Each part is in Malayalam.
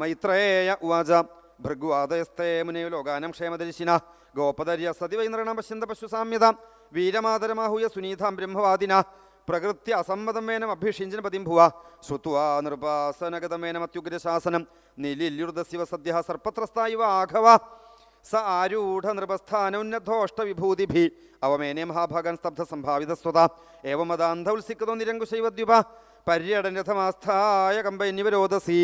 മൈത്രേയ ഉവാച. ഭൃഗുവാദയസ്തേ മുനയോ ലോകാനം ക്ഷേമദർശിന ഗോപദര്യ സതി വൈന്ദ്രണ പശ്യന്ത പശുസാമ്യത. വീരമാതരമാഹൂയ സുനീതാം ബ്രഹ്മവാദിന. പ്രകൃത്യ അസമ്മതമേനം അഭിഷിഞ്ചന പതിം ഭുവ. ശ്രുത്വാ നൃപാസനഗതമേനം അത്യുഗ്രശാസനം നിലില്യുർദസ്യവ സദ്യ സർപ്പത്രസ്ഥായിവ ആഘവ. സ ആരൂഢ നൃപസ്ഥാനോന്നതോഷ്ടവിഭൂതിഭി അവമേനെ മഹാഭാഗൻ സ്തബ്ധ സംഭാവിതസ്വത ഏവമതാന്ധ ഉത്സിക്കതോ നിരങ്കുശൈവദ്യുപ. പര്യടൻ രഥമാസ്ഥായ കമ്പന്യവരോധസി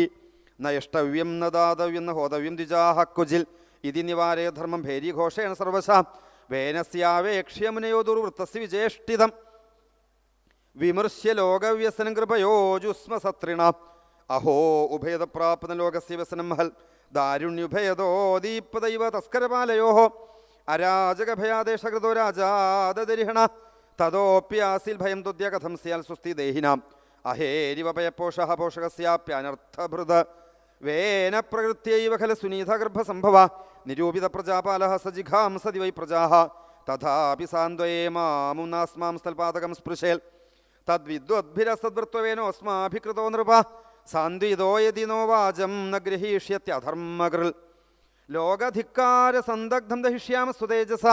നയഷ്ടവ്യം ന ദാതവ്യം ന ഹോതവ്യം ദ്വിജാഹ കുജിൽ. ഇതി നിവാരേ ധർമ്മം ഭേരിഘോഷേണ സർവശ. വേനസ്യാവേക്ഷ്യമുനയോദുർ വൃത്തസ് വിജേഷ്ഠിതം വിമർശ്യ ലോകവ്യസനം കൃപയോജുസ്മ സത്രിണ അഹോ ഉഭയതപ്രാപ്ന ലോകസ്യ വ്യസനം മഹൽ ദാരുണ്യുഭയതോ ദീപദൈവ തസ്കരപാലയോ. അരാജകഭയാദേശകൃതോ രാജാദരിഹണ തദോപ്യാസിൽ ഭയം തുദ്യ കഥം സ്യാൽ സുസ്ഥി ദേഹിനാം അഹേരിവ ഭയപോഷ പോഷകസ്യാപ്യനർത്ഥഭൃത. വേന പ്രകൃത്യൈവ ഖല സുനീതഗർഭസംഭവ നിരൂപിത പ്രജാപാല സജിഘാംസതി വൈ പ്രജാ തഥാപി സാന്ത്വയേ മാമുനാസ്മാം സ്ഥൽപാതകം സ്പൃശേൽ. തദ്വിദ്വദ്ഭിരസദ്വൃത്വേനോസ്മാഭികൃതോ നൃപ സാന്ത്വിതോ യതി നോ വാചം ന ഗൃഹീഷ്യത്യധർമ്മകൃൽ ലോകധിക്കാര സന്ദഗ്ധം ദഹിഷ്യാമ സുതേജസ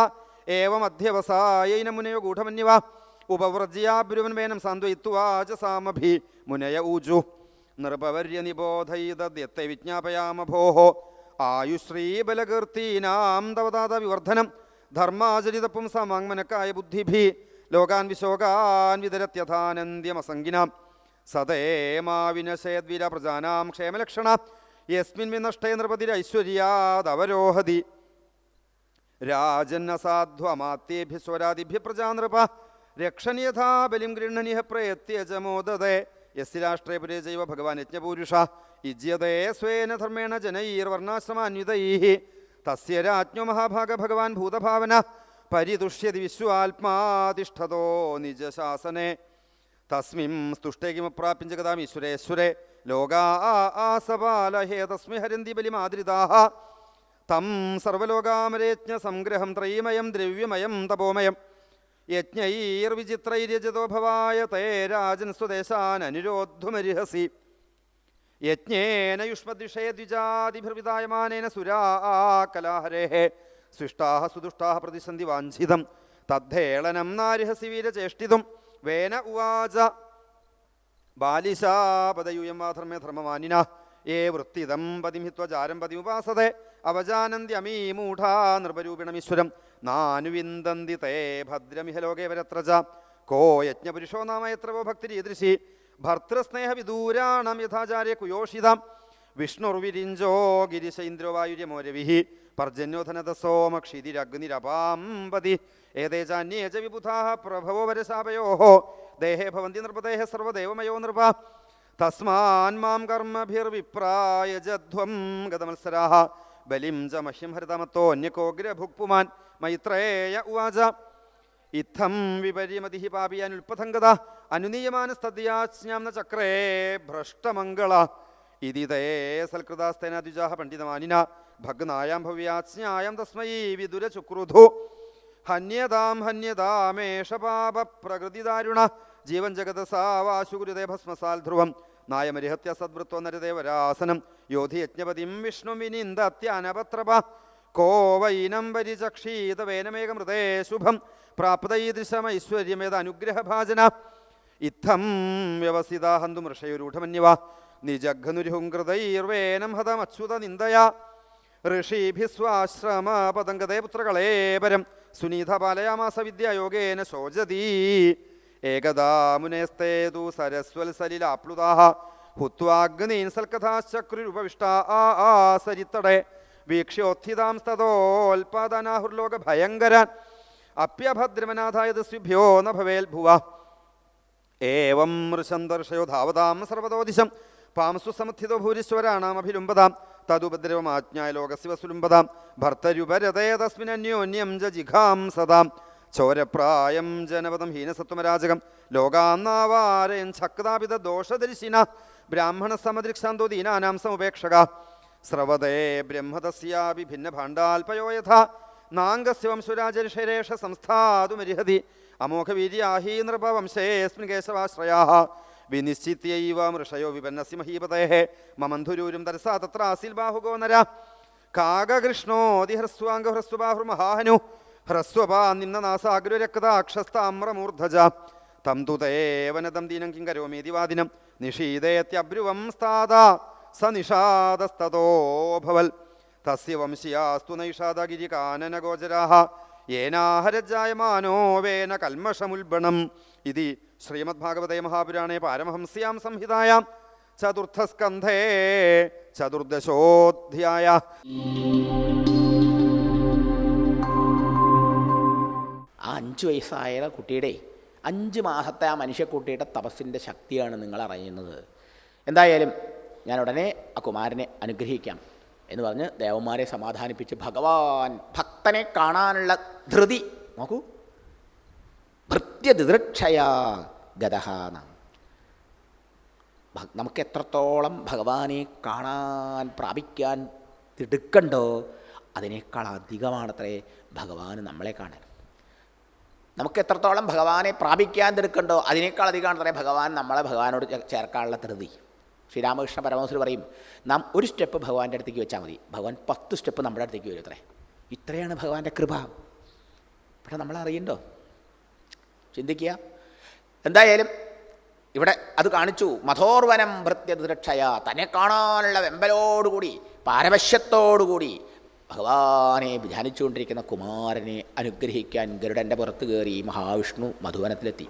ഏവമധ്യവസായൈന മുനയോ ഗൂഢമന്യവ ഉപവ്രജ്യാബ്രുവൻ വേനം സാന്ത്വയിത്വാചസാമഭി മുനയ ഊജു. നൃപവർയ നിബോധൈതദ്യത്തെ വിജ്ഞാപയാമ ഭോः ആയുശ്രീബലകീർത്തീനാം തവതാത വിവർദ്ധനം ധർമാചരിതപ്പും സമാങ്മനക്കായ ബുദ്ധിഭി ലോകാൻ വിശോകാൻ വിതരത്യഥാനന്ദ്യമസംഗിനാം സതേമാവിനശേദ്വിര പ്രജാനാം ക്ഷേമലക്ഷണ യസ്മിൻ വിനഷ്ടേ നൃപതിരൈശ്വര്യാദവരോഹതി. രാജന്നസാധ്വമാത്യേഭ്യ സ്വരാദിഭ്യ പ്രജാനൃപ രക്ഷണിയഥാ ബലിം ഗൃഹണിഹ പ്രയത്യജമോദതേ യസ് രാഷ്ട്രേ പുരേ ജൈവ ഭഗവാൻ യജ്ഞപൂരുഷ ഇജ്യതേ സ്വേന ധർമ്മേണ ജനൈർവർണാശ്രമാന്വിതൈ തസ്യ രാജ്ഞോ മഹാഭാഗ ഭഗവാൻ ഭൂതഭാവന പരിതുഷ്യതി വിശ്വാത്മാതിഷ്ഠതോ നിജശാസനെ. തസ്മിം സ്തുഷ്ടേ കിമപ്രാപ്യം ജഗതാം ഈശ്വരേശ്വരെ. ലോകാ ആസപാലഹേ തസ്മി ഹരന്തി ബലിമാദ്രിതാഹ തം സർവലോകാമരേജ്ഞ സംഗ്രഹം ത്രയീമയം ദ്രവ്യമയം തപോമയം. യജ്ഞൈർവിചിത്രൈര്യജതോ ഭവായ തേ രാജൻ സ്വദേശാൻ യജ്ഞേന യുഷ്മദ്വിഷേ ദ്വിജാതിഭിർവിതായമാനേന സുരാ ആ കലാഹരേ സൃഷ്ടാ സുദുഷ്ടാ പ്രതിസന്ധി വാഞ്ചിതം. തദ്ധേളനം നാരിഹസി വീരചേഷ്ടിതും. വേന ഉവാച. ബാലിശാപതയൂയം വാധർമ്മേ ധർമ്മമാനിന ഏ വൃത്തിദം പതിമിത്വചാരം പതിമുപാസതെ. അവജാനന്തി മൂഢാ നൃപരൂപിണമീശ്വരം നാനുവിന്ദന്തി തേ ഭദ്രമിഹ ലോകേ വരത്ര ച കോ യജ്ഞപുരുഷോ നാമ എത്ര വോ ഭക്തിരീദൃശി ഭർത്തൃസ്നേഹ വിദൂരാണം യഥാചാര്യ കുയോഷിതാം. വിഷ്ണുർവിരിഞ്ചോ ഗിരിശ ഇന്ദ്രോ വായുര്യമോരവിഹി പർജന്യോധനതസോമക്ഷിതിരഗ്നിരപാമ്പതി ഏതേ ചാന്യേ ച വിബുധാ പ്രഭവോ വരസാപയോ. ദേഹേ ഭവന്തി നൃപദേഹ സർവദേവമയോ നൃപ തസ്മാൻ മാം കർമ്മഭിർവിപ്രായജധ്വം ഗതമത്സരാ. ബലിം ച മഹ്യം ഹരിതമത്തോന്യകോഗ്രഭുക്പുമാൻ മൈത്രേയ ഉവാച. ഇത്തം വിപര്യമതി പാപിയാനുൽപഥംഗത അനുനീയമാനസ്തദ്യാജ്ഞാം സ്ഥതിയാജ്ഞാം ചക്രേ ഭ്രഷ്ടമംഗള. ഇതി തേ സൽകൃതാസ്തേന ദ്വിജാഹ പണ്ഡിതമാനിന ഭഗ്നായാം ഭവ്യാജ്ഞായം തസ്മൈ വിദുര ചുക്രുധു. ഹന്യതാം ഹന്യതാമേഷ പാപ പ്രകൃതിദാരുണ ജീവൻ ജഗത സാവാശുഗുരുദേ ഭസ്മസാൽ ധ്രുവം നായമരിഹത്യ സദ്വൃത്വ നരദേവരാസനം. യോധി യജ്ഞപതിം വിഷ്ണു കോവൈനം പരിചക്ഷീത വേനമേകമൃതേ ശുഭം. പ്രാപ്തൈദൃശമൈശ്വര്യമേത അനുഗ്രഹഭാജന. ഇത്തം വ്യവസിത ഹന്തു ഋഷയുരൂഢമന്യവ നിജഘ്നുരിഹുങ്കൃതൈർവേനം ഹതമച്യുത നിന്ദയാ. ഋഷിഭിസ്വാശ്രമപതങ്കതേ പുത്രകളേ പരം. സുനീത പാലയാമാസ വിദ്യായോഗേന ശോചതി. ഏകദാ മുനേസ്തേതു സരസ്വൽസലിലാപ്ലുതാഹ ഹുത്വാഗ്നീൻ സൽക്കഥാശ്ചക്രുരുപവിഷ്ടാ വീക്ഷ്യോത്ഥിതാം വീക്ഷ്യോത്ഥിതാംസ്തോൽപാദനാഹുർലോക ഭയങ്കര അപ്യഭദ്രമനാഥായത് സ്വിഭ്യോ ന ഭവേൽ ഭുവ. ഏവം ദർശയോ ധാവതാം സർവതോദിശം. പാംസു സമുത്ഥിതോ ഭൂരീശ്വരാണാമഭിലുംബതാം തതുപദ്രവമാജ്ഞായ ലോകസിവസുലുംബതാം ഭർത്തരുപരതേ തസ്മിനന്യോന്യം ജിഘാം സദാം. ചോരപ്രായം ജനപദം ഹീനസത്വമരാജകം. ലോകാന്നാവാരയം ചക്താപിത ദോഷദർശിന ബ്രാഹ്മണ സമദൃക്ഷാന്തോ ദീനാനാം സമുപേക്ഷക. സ്രവതേ ബ്രഹ്മതസ്യാപി ഭിന്ന ഭാണ്ഡാൽപയോ നാംഗസ്യ നാംഗസ്യവംശുരാജരിഷരേഷ സംസ്ഥാതുമരിഹതി. അമോഘവീര്യാഹീ നൃപവംശേസ്മിൻ കേശവാശ്രയാ വിനിശ്ചിത്യൈവ മൃഷയോ വിപന്നസി മഹീപതേ മമന്ധുരൂരും തരസാ തത്ര ആസിൽ ബാഹുഗോ നര. അതിഹ്രസ്വാംഗഹ്രസ്വബാഹുർ ഹ്രസ്വബാഹുർമഹാഹനു ഹ്രസ്വപാ നിമ്നനാസാഗ്രരക്താക്ഷസ്താമ്രമൂർധജ തം തുതേവനതം ദീനം കിം കരോമീതി വാദിനം നിഷീദേത്യബ്രുവം സ്ഥാത സ നിഷാദസ്തോഭവൽ തസ്യ വംശിയാസ്തു നൈഷാദഗിരികാനനഗോചരാः ഏനാഹരജായമാനോ വേന കൽമഷമുൽബണം. ഇതി ശ്രീമദ്ഭാഗവതേ മഹാപുരാണേ പാരമഹംസ്യാം സംഹിതായാം. ചതുർത്ഥസ്കന്ധേ ചതുർദശോധ്യായ. അഞ്ച് വയസ്സായ കുട്ടിയുടെ അഞ്ച് മാസത്തെ ആ മനുഷ്യക്കുട്ടിയുടെ തപസ്സിന്റെ ശക്തിയാണ് നിങ്ങൾ അറിയുന്നത് എന്തായാലും ഞാൻ ഉടനെ ആ കുമാരനെ അനുഗ്രഹിക്കാം എന്ന് പറഞ്ഞ് ദേവന്മാരെ സമാധാനിപ്പിച്ച് ഭഗവാൻ ഭക്തനെ കാണാനുള്ള ധൃതി നോക്കൂ. ഭൃത്യദിദൃക്ഷയാ ഗതഹാന നമുക്ക് എത്രത്തോളം ഭഗവാനെ കാണാൻ പ്രാപിക്കാൻ തിടുക്കണ്ടോ അതിനേക്കാൾ അധികമാണത്രേ ഭഗവാൻ നമ്മളെ കാണാൻ നമുക്ക് എത്രത്തോളം ഭഗവാനെ പ്രാപിക്കാൻ തിടുക്കണ്ടോ അതിനേക്കാൾ അധികമാണത്രേ ഭഗവാൻ നമ്മളെ ഭഗവാനോട് ചേർക്കാനുള്ള ധൃതി. ശ്രീരാമകൃഷ്ണ പരമഹംസർ പറയും നാം ഒരു സ്റ്റെപ്പ് ഭഗവാന്റെ അടുത്തേക്ക് വെച്ചാൽ മതി. ഭഗവാൻ പത്ത് സ്റ്റെപ്പ് നമ്മുടെ അടുത്തേക്ക് വരും അത്രേ. ഇത്രയാണ് ഭഗവാന്റെ കൃപ. പക്ഷെ നമ്മൾ അറിയണ്ടോ? ചിന്തിക്കുക. എന്തായാലും ഇവിടെ അത് കാണിച്ചു. മധോർവനം ഭൃത്യദൃക്ഷയ തന്നെ കാണാനുള്ള വെമ്പലോടുകൂടി പാരവശ്യത്തോടുകൂടി ഭഗവാനെ ധ്യാനിച്ചുകൊണ്ടിരിക്കുന്ന കുമാരനെ അനുഗ്രഹിക്കാൻ ഗരുഡന്റെ പുറത്ത് കയറി മഹാവിഷ്ണു മധുവനത്തിലെത്തി.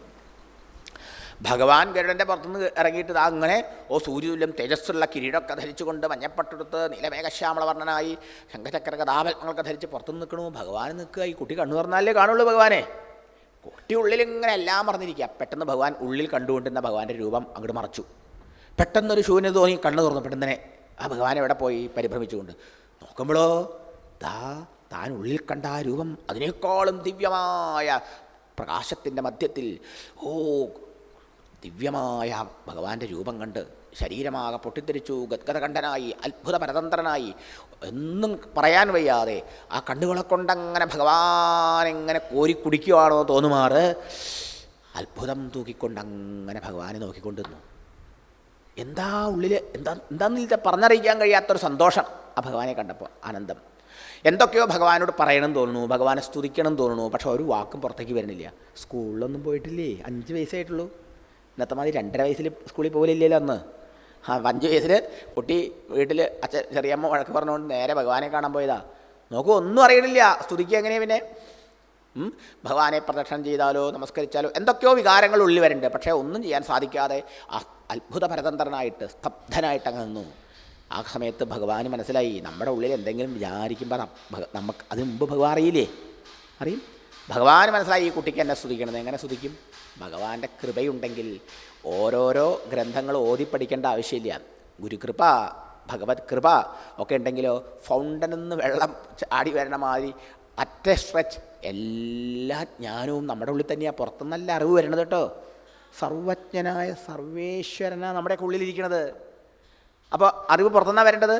ഭഗവാൻ ഗരുഡന്റെ പുറത്തുനിന്ന് ഇറങ്ങിയിട്ട് അങ്ങനെ ഓ സൂര്യതുല്യം തേജസ്സുള്ള കിരീടമൊക്കെ ധരിച്ചുകൊണ്ട് മഞ്ഞപ്പട്ടെടുത്ത് നീലമേഘശ്യാമളവർണനായി ശംഖചക്ര കഥാപത്മങ്ങളൊക്കെ ധരിച്ച് പുറത്തുനിന്ന് നിൽക്കണു. ഭഗവാൻ നിൽക്കുക ഈ കുട്ടി കണ്ണു പറഞ്ഞാലേ കാണുള്ളൂ ഭഗവാനെ. കുട്ടി ഉള്ളിൽ ഇങ്ങനെ എല്ലാം പറഞ്ഞിരിക്കുക പെട്ടെന്ന് ഭഗവാൻ ഉള്ളിൽ കണ്ടുകൊണ്ടിരുന്ന ഭഗവാന്റെ രൂപം അങ്ങോട്ട് മറച്ചു. പെട്ടെന്നൊരു ശൂന്യത തോന്നി കണ്ണു തുറന്നു. പെട്ടെന്ന് ആ ഭഗവാൻ എവിടെ പോയി പരിഭ്രമിച്ചുകൊണ്ട് നോക്കുമ്പോഴോ ദാ താൻ ഉള്ളിൽ കണ്ട ആ രൂപം അതിനേക്കാളും ദിവ്യമായ പ്രകാശത്തിന്റെ മധ്യത്തിൽ. ഓ ദിവ്യമായ ഭഗവാന്റെ രൂപം കണ്ട് ശരീരമാകെ പൊട്ടിത്തെറിച്ചു ഗദ്ഗതകണ്ഠനായി അത്ഭുത പരതന്ത്രനായി എന്നും പറയാൻ വയ്യാതെ ആ കണ്ണുകളെ കൊണ്ടങ്ങനെ ഭഗവാൻ എങ്ങനെ കോരിക്കുടിക്കുകയാണോ തോന്നുമാറ്? അത്ഭുതം തൂക്കിക്കൊണ്ടങ്ങനെ ഭഗവാനെ നോക്കിക്കൊണ്ടിരുന്നു എന്താ ഉള്ളിൽ എന്താ എന്താന്നില്ല പറഞ്ഞറിയിക്കാൻ കഴിയാത്തൊരു സന്തോഷം ആ ഭഗവാനെ കണ്ടപ്പോൾ ആനന്ദം. എന്തൊക്കെയോ ഭഗവാനോട് പറയണം തോന്നുന്നു ഭഗവാനെ സ്തുതിക്കണം തോന്നുന്നു പക്ഷെ ഒരു വാക്കും പുറത്തേക്ക് വരുന്നില്ല. സ്കൂളിലൊന്നും പോയിട്ടില്ലേ? അഞ്ച് വയസ്സായിട്ടുള്ളൂ. ഇന്നത്തെ മാതിരി രണ്ടര വയസ്സിൽ സ്കൂളിൽ പോലില്ലല്ലോ അന്ന്. ആ അഞ്ച് വയസ്സിൽ കുട്ടി വീട്ടിൽ അച്ഛൻ ചെറിയമ്മ വഴക്ക് പറഞ്ഞുകൊണ്ട് നേരെ ഭഗവാനെ കാണാൻ പോയതാ. നോക്കൂ ഒന്നും അറിയണില്ല. സ്തുതിക്കുക എങ്ങനെയാ പിന്നെ? ഭഗവാനെ പ്രദക്ഷിണം ചെയ്താലോ നമസ്കരിച്ചാലോ എന്തൊക്കെയോ വികാരങ്ങൾ ഉള്ളിൽ വരുന്നുണ്ട്. പക്ഷേ ഒന്നും ചെയ്യാൻ സാധിക്കാതെ അത്ഭുത പരതന്ത്രനായിട്ട് സ്തബ്ധനായിട്ട് അങ്ങ് നിന്നു. ആ സമയത്ത് ഭഗവാന് മനസ്സിലായി. നമ്മുടെ ഉള്ളിൽ എന്തെങ്കിലും വിചാരിക്കുമ്പോൾ നമുക്ക് അതിന് മുമ്പ് ഭഗവാൻ അറിയില്ലേ? അറിയും. ഭഗവാൻ മനസ്സിലായി ഈ കുട്ടിക്ക് എന്നെ സ്തുതിക്കണത്. എങ്ങനെ സ്തുതിക്കും? ഭഗവാന്റെ കൃപയുണ്ടെങ്കിൽ ഓരോരോ ഗ്രന്ഥങ്ങൾ ഓതി പഠിക്കേണ്ട ആവശ്യമില്ല. ഗുരുകൃപ ഭഗവത് കൃപ ഒക്കെ ഉണ്ടെങ്കിലോ ഫൗണ്ടനിൽ നിന്ന് വെള്ളം ആടി വരണ മാതിരി അറ്റ സ്ട്രെച്ച് എല്ലാ ജ്ഞാനവും നമ്മുടെ ഉള്ളിൽ തന്നെയാണ് പുറത്തുനിന്നല്ല അറിവ് വരുന്നത് കേട്ടോ. സർവജ്ഞനായ സർവേശ്വരനാണ് നമ്മുടെ ഉള്ളിലിരിക്കണത്. അപ്പോൾ അറിവ് പുറത്തുനിന്നാണ് വരേണ്ടത്?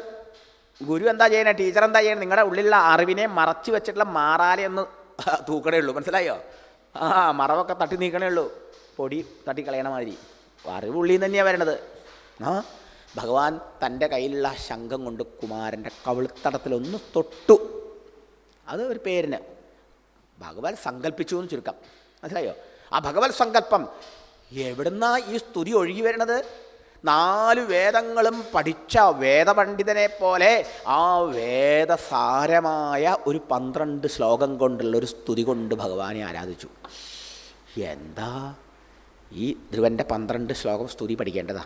ഗുരു എന്താ ചെയ്യണേ? ടീച്ചർ എന്താ ചെയ്യണേ? നിങ്ങളുടെ ഉള്ളിലുള്ള അറിവിനെ മറച്ചു വെച്ചിട്ടുള്ള മാറാലെ എന്ന് തൂക്കണേ ഉള്ളൂ. മനസ്സിലായോ? ആ മറവൊക്കെ തട്ടി നീക്കണേ ഉള്ളൂ. പൊടി തട്ടി കളയണ മാതിരി. അറിവ് ഉള്ളിൽ നിന്ന് തന്നെയാണ് വരണത് ആ ഭഗവാൻ തന്റെ കയ്യിലുള്ള ശംഖം കൊണ്ട് കുമാരന്റെ കവിൾത്തടത്തിലൊന്ന് തൊട്ടു. അത് ഒരു പേരിന്. ഭഗവാൻ സങ്കല്പിച്ചു എന്ന് ചുരുക്കം. മനസ്സിലായോ? ആ ഭഗവത് സങ്കല്പം എവിടുന്നാ ഈ സ്തുതി ഒഴുകി വരുന്നത് നാല് വേദങ്ങളും പഠിച്ച വേദപണ്ഡിതനെ പോലെ ആ വേദസാരമായ ഒരു പന്ത്രണ്ട് ശ്ലോകം കൊണ്ടുള്ള ഒരു സ്തുതി കൊണ്ട് ഭഗവാനെ ആരാധിച്ചു. എന്താ? ഈ ധ്രുവന്റെ പന്ത്രണ്ട് ശ്ലോകം സ്തുതി പഠിക്കേണ്ടതാ.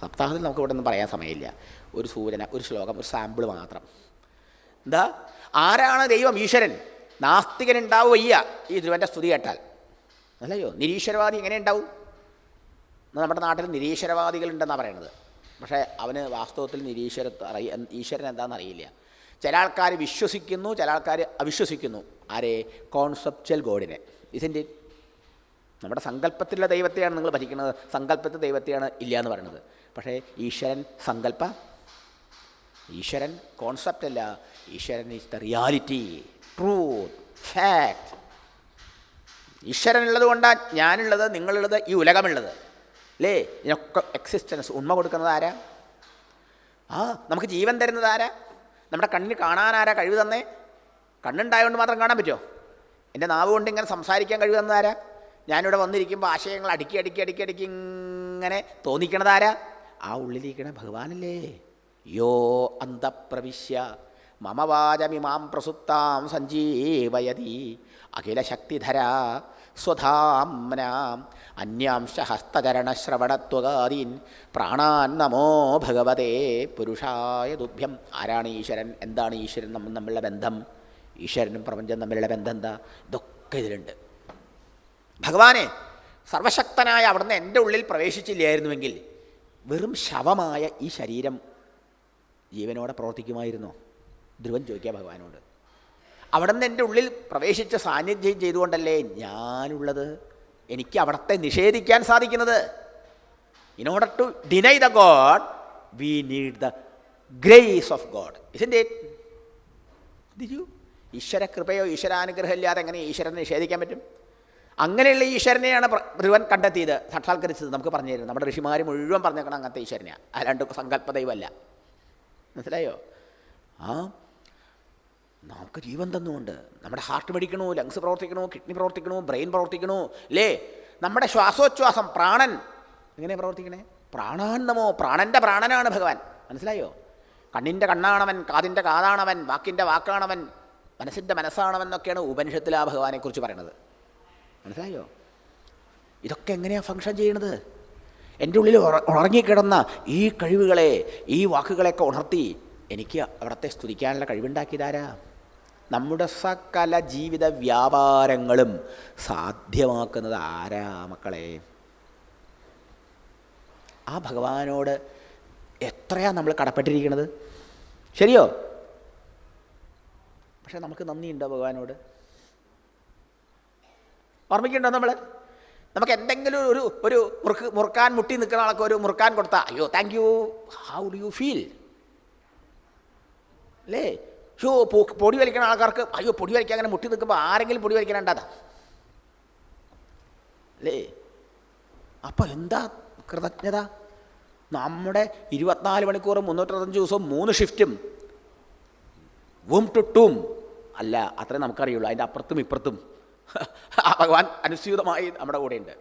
സപ്താഹത്തിൽ നമുക്ക് ഇവിടെ ഒന്നും പറയാൻ സമയമില്ല. ഒരു സൂചന ഒരു ശ്ലോകം ഒരു സാമ്പിൾ മാത്രം. എന്താ? ആരാണ് ദൈവം? ഈശ്വരൻ. നാസ്തികൻ ഉണ്ടാവുകയ്യ ഈ ധ്രുവന്റെ സ്തുതി കേട്ടാൽ. അല്ലയോ? നിരീശ്വരവാദി എങ്ങനെ ഉണ്ടാവും? നമ്മുടെ നാട്ടിൽ നിരീശ്വരവാദികളുണ്ടെന്നാണ് പറയണത്. പക്ഷേ അവന് വാസ്തവത്തിൽ നിരീശ്വര അറിയ ഈശ്വരൻ എന്താണെന്ന് അറിയില്ല. ചില ആൾക്കാർ വിശ്വസിക്കുന്നു ചില ആൾക്കാർ അവിശ്വസിക്കുന്നു. ആരെ? കോൺസെപ്ച്വൽ ഗോഡിനെ ഇതിന്റെ നമ്മുടെ സങ്കല്പത്തിലുള്ള ദൈവത്തെയാണ് നിങ്ങൾ ഭരിക്കുന്നത്. സങ്കല്പത്തെ ദൈവത്തെയാണ് ഇല്ല എന്ന് പറയുന്നത് പക്ഷേ ഈശ്വരൻ സങ്കല്പ? ഈശ്വരൻ കോൺസെപ്റ്റ് അല്ല. ഈശ്വരൻ is the reality truth fact ഈശ്വരനുള്ളത് കൊണ്ടാണ് ഞാനുള്ളത് നിങ്ങളുള്ളത് ഈ ഉലകമുള്ളത്. അല്ലേ ഇതിനൊക്കെ എക്സിസ്റ്റൻസ് ഉണ്മ കൊടുക്കുന്നത് ആരാ? ആ നമുക്ക് ജീവൻ തരുന്നത് ആരാ? നമ്മുടെ കണ്ണിന് കാണാൻ ആരാ കഴിവ് തന്നേ? കണ്ണുണ്ടായതുകൊണ്ട് മാത്രം കാണാൻ പറ്റുമോ എന്റെ നാവ് കൊണ്ട് ഇങ്ങനെ സംസാരിക്കാൻ കഴിവ് തന്നത് ആരാ? ഞാനിവിടെ വന്നിരിക്കുമ്പോൾ ആശയങ്ങൾ അടുക്കി അടുക്കി അടുക്കി അടുക്കി ഇങ്ങനെ തോന്നിക്കണത് ആരാ? ആ ഉള്ളിലിരിക്കണ ഭഗവാനല്ലേ. യോ അന്തപ്രവിശ്യ. മമവാചമിമാം പ്രസുപ്താം സഞ്ജീവയതി. അഖിലശക്തിധര. സ്വധാംനാം അന്യാംശ ഹസ്തചരണശ്രവണത്വകാദീൻ പ്രാണാൻ നമോ ഭഗവതേ പുരുഷായ ദുഭ്യം. ആരാണ് ഈശ്വരൻ? എന്താണ് ഈശ്വരൻ നമ്മൾ തമ്മിലുള്ള ബന്ധം? ഈശ്വരനും പ്രപഞ്ചം തമ്മിലുള്ള ബന്ധം എന്താ? ഇതൊക്കെ ഇതിലുണ്ട്. ഭഗവാനെ സർവശക്തനായ അവിടുന്ന് എന്റെ ഉള്ളിൽ പ്രവേശിച്ചില്ലായിരുന്നുവെങ്കിൽ വെറും ശവമായ ഈ ശരീരം ജീവനോടെ പ്രവർത്തിക്കുമായിരുന്നോ? ധ്രുവൻ ചോദിക്കുക ഭഗവാനോട്. അവിടുന്ന് എന്റെ ഉള്ളിൽ പ്രവേശിച്ച സാന്നിധ്യം ചെയ്തുകൊണ്ടല്ലേ ഞാനുള്ളത്? എനിക്ക് അവിടത്തെ നിഷേധിക്കാൻ സാധിക്കുന്നത്. In order to deny the God we need the grace of God ഇതിന്റെ ദിജു ഈശ്വര കൃപയോ ഈശ്വരാനുഗ്രഹം ഇല്ലാതെ എങ്ങനെ ഈശ്വരനെ നിഷേധിക്കാൻ പറ്റും? അങ്ങനെയുള്ള ഈശ്വരനെയാണ് ധ്രുവൻ കണ്ടെത്തിയത് സാക്ഷാത്കരിച്ചത് നമുക്ക് പറഞ്ഞു തരും നമ്മുടെ ഋഷിമാർ മുഴുവൻ പറഞ്ഞേക്കണം അങ്ങനത്തെ ഈശ്വരനെയാണ് അല്ലാണ്ട് സങ്കല്പ ദൈവമല്ല മനസ്സിലായോ? ആ നമുക്ക് ജീവൻ തന്നുകൊണ്ട് നമ്മുടെ ഹാർട്ട് പഠിക്കണോ ലങ്സ് പ്രവർത്തിക്കണോ കിഡ്നി പ്രവർത്തിക്കണോ ബ്രെയിൻ പ്രവർത്തിക്കണോ? അല്ലേ നമ്മുടെ ശ്വാസോച്ഛ്വാസം പ്രാണൻ. എങ്ങനെ പ്രവർത്തിക്കണേ? പ്രാണാന്നമോ പ്രാണന്റെ പ്രാണനാണ് ഭഗവാൻ. മനസ്സിലായോ? കണ്ണിന്റെ കണ്ണാണവൻ കാതിന്റെ കാതാണവൻ വാക്കിന്റെ വാക്കാണവൻ മനസ്സിന്റെ മനസ്സാണവൻ എന്നൊക്കെയാണ് ഉപനിഷത്തിൽ ആ ഭഗവാനെക്കുറിച്ച് പറയണത് മനസ്സിലായോ? ഇതൊക്കെ എങ്ങനെയാണ് ഫങ്ഷൻ ചെയ്യണത് എന്റെ ഉള്ളിൽ ഉറങ്ങിക്കിടന്ന ഈ കഴിവുകളെ ഈ വാക്കുകളെയൊക്കെ ഉണർത്തി എനിക്ക് അവിടത്തെ സ്തുതിക്കാനുള്ള കഴിവുണ്ടാക്കിയതാരാ? നമ്മുടെ സകല ജീവിത വ്യാപാരങ്ങളും സാധ്യമാക്കുന്നത് ആരാ മക്കളെ? ആ ഭഗവാനോട് എത്രയാ നമ്മൾ കടപ്പെട്ടിരിക്കുന്നത് ശരിയോ? പക്ഷെ നമുക്ക് നന്ദിയുണ്ടോ ഭഗവാനോട്? ഓർമ്മിക്കണ്ടോ നമ്മൾ നമുക്ക് എന്തെങ്കിലും ഒരു ഒരു മുറുക്ക് മുറുക്കാൻ മുട്ടി നിൽക്കുന്ന ആൾക്ക് ഒരു മുറുക്കാൻ കൊടുത്താൽ അയ്യോ thank you how do you feel അല്ലേ? ഷോ പൊടി വലിക്കുന്ന ആൾക്കാർക്ക് അയ്യോ പൊടി വലിക്കാൻ അങ്ങനെ മുട്ടി നിൽക്കുമ്പോൾ ആരെങ്കിലും പൊടി വലിക്കാനുണ്ടാതാ അല്ലേ അപ്പോൾ എന്താ കൃതജ്ഞത? നമ്മുടെ ഇരുപത്തിനാല് മണിക്കൂറും മുന്നൂറ്ററുപത്തഞ്ച് ദിവസവും മൂന്ന് ഷിഫ്റ്റും വും ടു ടൂം അല്ല അത്രേ നമുക്കറിയുള്ളൂ. അതിന്റെ അപ്പുറത്തും ഇപ്പുറത്തും. ഭഗവാൻ അനുസ്യൂതമായി നമ്മുടെ കൂടെയുണ്ട്.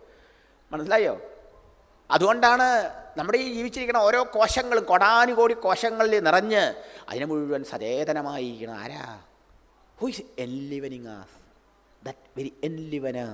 മനസ്സിലായോ? അതുകൊണ്ടാണ് നമ്മുടെ ഈ ജീവിച്ചിരിക്കുന്ന ഓരോ കോശങ്ങളും കൊടാനുകോടി കോശങ്ങളിൽ നിറഞ്ഞ് അതിനെ മുഴുവൻ സചേതനമായിരിക്കണം ആരാ? Who is en enlivening as that very en enlivener